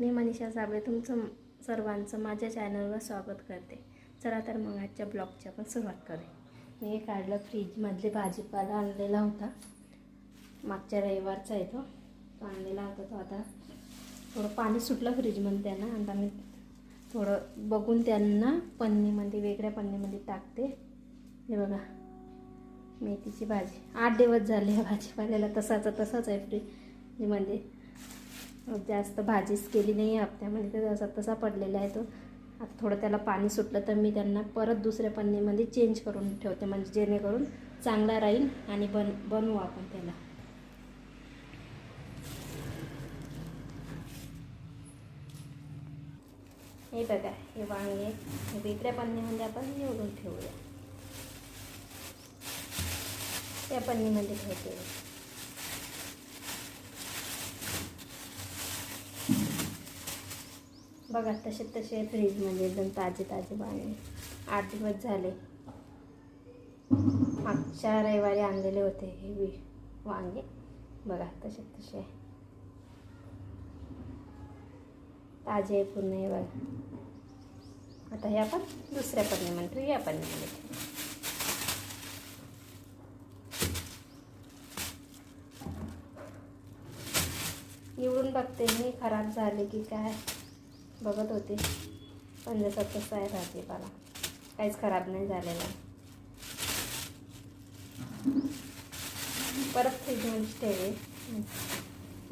मी मनीषा साबळे तुमचं सर्वांचं माझ्या चॅनलवर स्वागत करते. चला तर मग आजच्या ब्लॉगची आपण सुरुवात करू मी हे काढलं फ्रीजमधले भाजीपाला आणलेला होता. मागच्या रविवारचा आहे तो. तो आणलेला होता तो आता. थोडं पाणी सुटलं फ्रीजमध्ये त्यांना. आता मी थोडं बघून त्यांना पन्नीमध्ये वेगळ्या पन्नीमध्ये टाकते. हे बघा. मेथीची भाजी. आठ दिवस झाले भाजीपाल्याला. तसाचा तसाच आहे फ्रीजमध्ये जास्त भाजीच केली नाही आहे हप्त्यामध्ये म्हणजे तर जसा तसा पडलेला आहे तो. आता थोडं त्याला पाणी सुटलं तर मी त्यांना परत दुसऱ्या पन्नीमध्ये चेंज करून ठेवते म्हणजे जेणेकरून चांगला राहील आणि बन बनवू आपण त्याला. हे बघा हे वांगे वेगळ्या पन्नीमध्ये आपण निवडून ठेवूया. त्या पन्नीमध्ये ठेवते बघा तसे तसे फ्रीजमध्ये एकदम ताजे ताजे वांगे आठ दिवस झाले. मागच्या रविवारी आणलेले होते हे वी वांगे. बघा तसे तसे. ताजे आहे पूर्ण हे बघा. आता हे आपण दुसऱ्या पण म्हणतो या पन्नीमध्ये निवडून बघते मी खराब झाले की काय? बघत होते. पण जसं तसं आहे भाजीपाला. काहीच खराब नाही झालेला. परत फ्रीजमध्ये ठेवे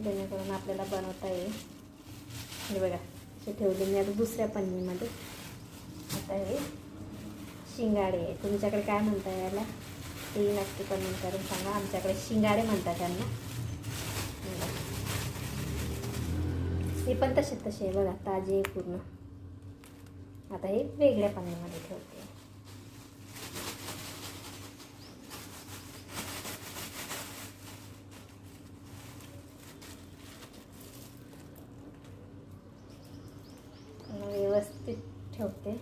जेणेकरून आपल्याला बनवता येईल. हे बघा असे ठेवले मी आता दुसऱ्या पन्नीमध्ये. आता हे शिंगाडे आहे तुमच्याकडे काय म्हणता याला ते नक्की कमेंट करून सांगा. आमच्याकडे शिंगाडे म्हणतात त्यांना हे बघा. हे पण तसे तसे. बघा ताजे आहे पूर्ण. आता हे वेगळ्या पाण्यामध्ये ठेवते आणि व्यवस्थित ठेवते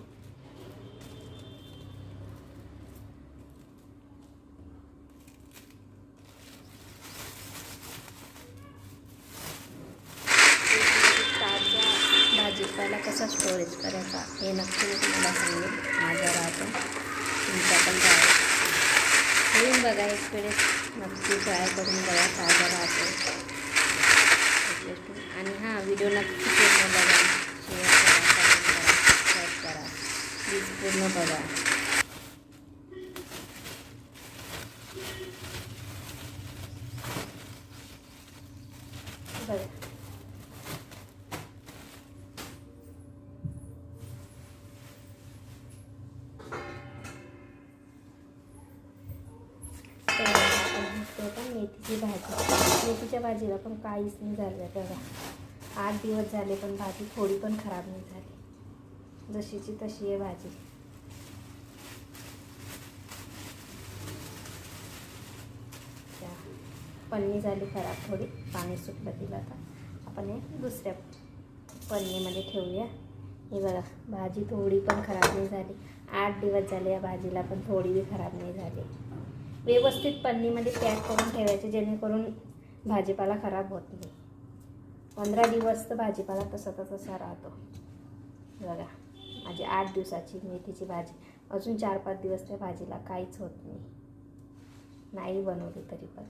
ताज्या भाजीपाला कसा स्टोरेज करायचा हे नक्की मी तुम्हाला सांगेन माझा राहतो तुमचा पण ट्राय करून बघा एक वेळेस नक्की ट्राय करून बघा ताजा राहतो आणि हां व्हिडिओ नक्की पूर्ण बघा. शेअर करा कमेंट करा सबस्क्राईब करा. प्लीज पूर्ण बघा. बघा तर आपण बघतो आता मेथीची भाजी. मेथीच्या भाजीला पण काहीच नाही झालं बघा. आठ दिवस झाले पण भाजी थोडी पण खराब नाही झाली. जशीची तशी आहे भाजी. त्या पन्नी झाली खराब थोडी. पाणी सुटलं तिला आता. आपण हे दुसऱ्या पन्नीमध्ये ठेवूया. हे बघा भाजी थोडी पण खराब नाही झाली. आठ दिवस झाले या भाजीला पण थोडी बी खराब नाही झाली. व्यवस्थित पन्नीमध्ये पॅक करून ठेवायचे जेणेकरून भाजीपाला खराब होत नाही. पंधरा दिवस तर भाजीपाला तसा तसा राहतो. बघा माझी आठ दिवसाची मेथीची भाजी. अजून चार पाच दिवस त्या भाजीला काहीच होत नाही. नाही बनवली तरी पण.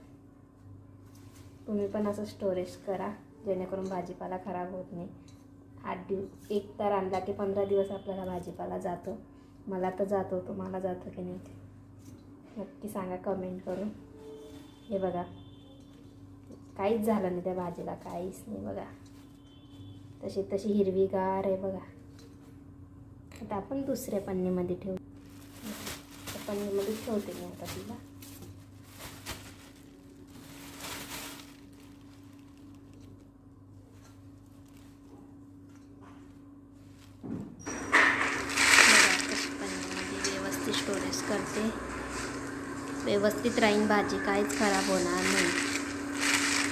तुम्ही पण असं स्टोरेज करा जेणेकरून भाजीपाला खराब होत नाही. आठ दिवस एक तर आणला की पंधरा दिवस आपल्याला भाजीपाला जातो. मला तर जातो तुम्हाला जातो की नाही नक्की सांगा कमेंट करून. हे बघा. काहीच झालं नाही त्या भाजीला काहीच नाही बघा. तशी तशी हिरवीगार आहे बघा. आता आपण दुसऱ्या पन्नीमध्ये ठेवू. त्या पन्नीमध्ये ठेवते मी आता तिला. पन्नीमध्ये व्यवस्थित स्टोरेज करते. व्यवस्थित राहीन भाजी काहीच खराब होणार नाही.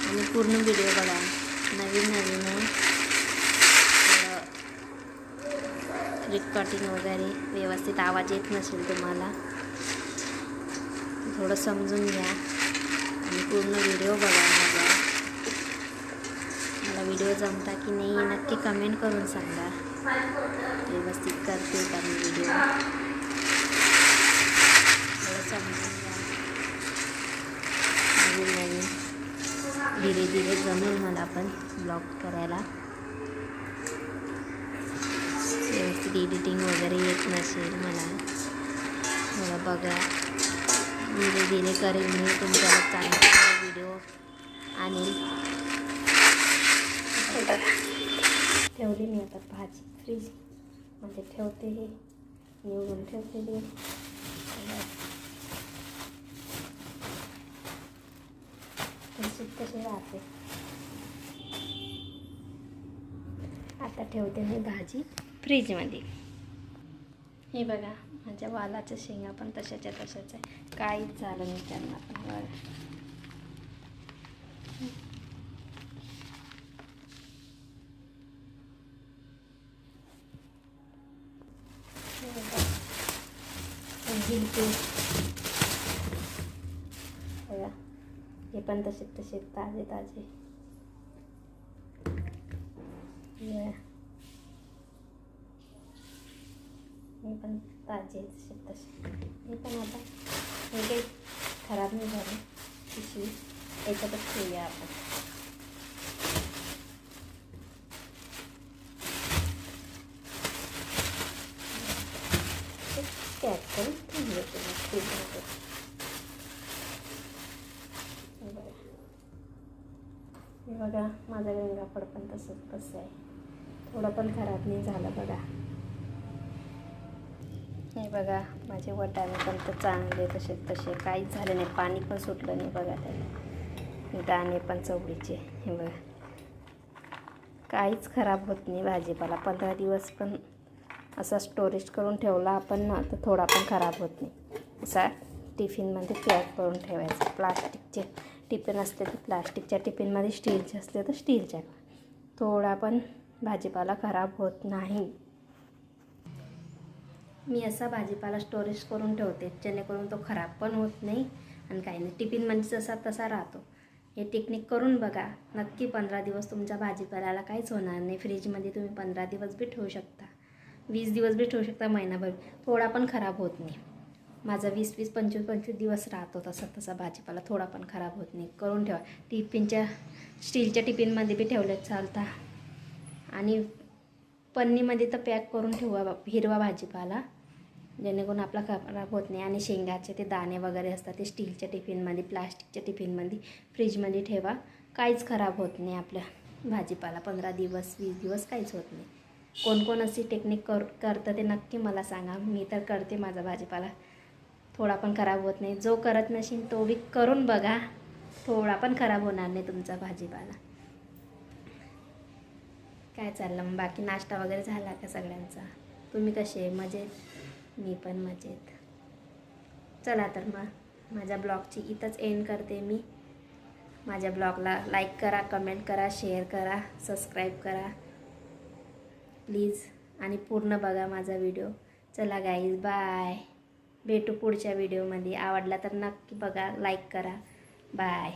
आणि पूर्ण व्हिडिओ बघा. नवीन नवीन आहे. रिकॉर्डिंग वगैरे व्यवस्थित आवाज येत नसेल तुम्हाला थोडं समजून घ्या. आणि पूर्ण व्हिडिओ बघा माझा. मला व्हिडिओ जमता की नाही नक्की कमेंट करून सांगा. व्यवस्थित करते का मी व्हिडिओ थोडं समजून घ्या नवीन नवीन दिवस जमेल मला पण ब्लॉग करायला. व्यवस्थित एडिटिंग वगैरे येत नसेल मला मला बघा. धीरे धीरे करेल मी तुमच्याला चांगला व्हिडिओ आणि ठेवली मी आता भाजी. फ्रीज म्हणजे ठेवते हे. निवडून ठेवते ते तशी राहते. आता ठेवते मी भाजी फ्रीजमध्ये. हे बघा माझ्या वालाच्या शेंगा पण तशाच्या तशाच आहे. काहीच झालं नाही त्यांना पण बघा. Thank you. पण तसे तसे ताजे ताजे हे पण ताजे तसे तसे हे पण आता हे काही खराब नाही झाले. पिशवी याच्यातच ठेवूया आपण ते पॅक करून ठेवून देते मग फ्रीजमध्ये हे बघा हे बघा माझा गंगाफळ पण तसंच तसं आहे. थोडं पण खराब नाही झालं बघा. हे बघा माझे वटाणे पण तर चांगले तसे तसे. काहीच झाले नाही पाणी पण सुटलं नाही बघा त्याला. दाणे पण चवळीचे हे बघा. काहीच खराब होत नाही भाजीपाला. पंधरा दिवस पण असा स्टोरेज करून ठेवला आपण ना तर थोडा पण खराब होत नाही. असा टिफिनमध्ये पॅक करून ठेवायचा प्लास्टिकचे टिफिन असते तर प्लास्टिकच्या टिफिनमध्ये स्टीलचे असले तर स्टीलच्या. थोडा पण भाजीपाला खराब होत नाही. मी असा भाजीपाला स्टोरेज करून ठेवते जेणेकरून तो खराब पण होत नाही आणि काही नाही. टिफिन म्हणजे जसा तसा राहतो. हे टेक्निक करून बघा. नक्की पंधरा दिवस तुमच्या भाजीपाल्याला काहीच होणार नाही. फ्रीजमध्ये तुम्ही पंधरा दिवस बी ठेवू शकता. वीस दिवस बी ठेवू शकता महिनाभर. थोडा पण खराब होत नाही. माझा वीस वीस पंचवीस पंचवीस दिवस राहतो तसा तसा भाजीपाला थोडा पण खराब होत नाही. करून ठेवा. टिफिनच्या स्टीलच्या टिफिनमध्ये बी ठेवलं चालता. आणि पन्नीमध्ये तर पॅक करून ठेवा हिरवा भाजीपाला. जेणेकरून आपला खराब होत नाही. आणि शेंगाचे ते दाणे वगैरे असतात ते स्टीलच्या टिफिनमध्ये प्लास्टिकच्या टिफिनमध्ये फ्रीजमध्ये ठेवा. काहीच खराब होत नाही आपल्या भाजीपाला. पंधरा दिवस वीस दिवस काहीच होत नाही. कोण कोण अशी टेक्निक कर करतं ते नक्की मला सांगा. मी तर करते माझा भाजीपाला. थोडा पण खराब होत नाही. जो करत नसेल तो बी करून बघा. थोडा पण खराब होणार नाही तुमचा भाजीपाला. काय चाललं मग? बाकी नाश्ता वगैरे झाला का सगळ्यांचा? तुम्ही कसे मजेत? मी पण मजेत. चला तर मग. माझ्या ब्लॉगची इथंच एंड करते मी. माझ्या ब्लॉगला लाईक करा कमेंट करा शेअर करा सबस्क्राईब करा. प्लीज आणि पूर्ण बघा माझा व्हिडिओ चला गाईज बाय भेटू पुढच्या व्हिडिओमध्ये आवडला तर नक्की बघा लाईक करा. बाय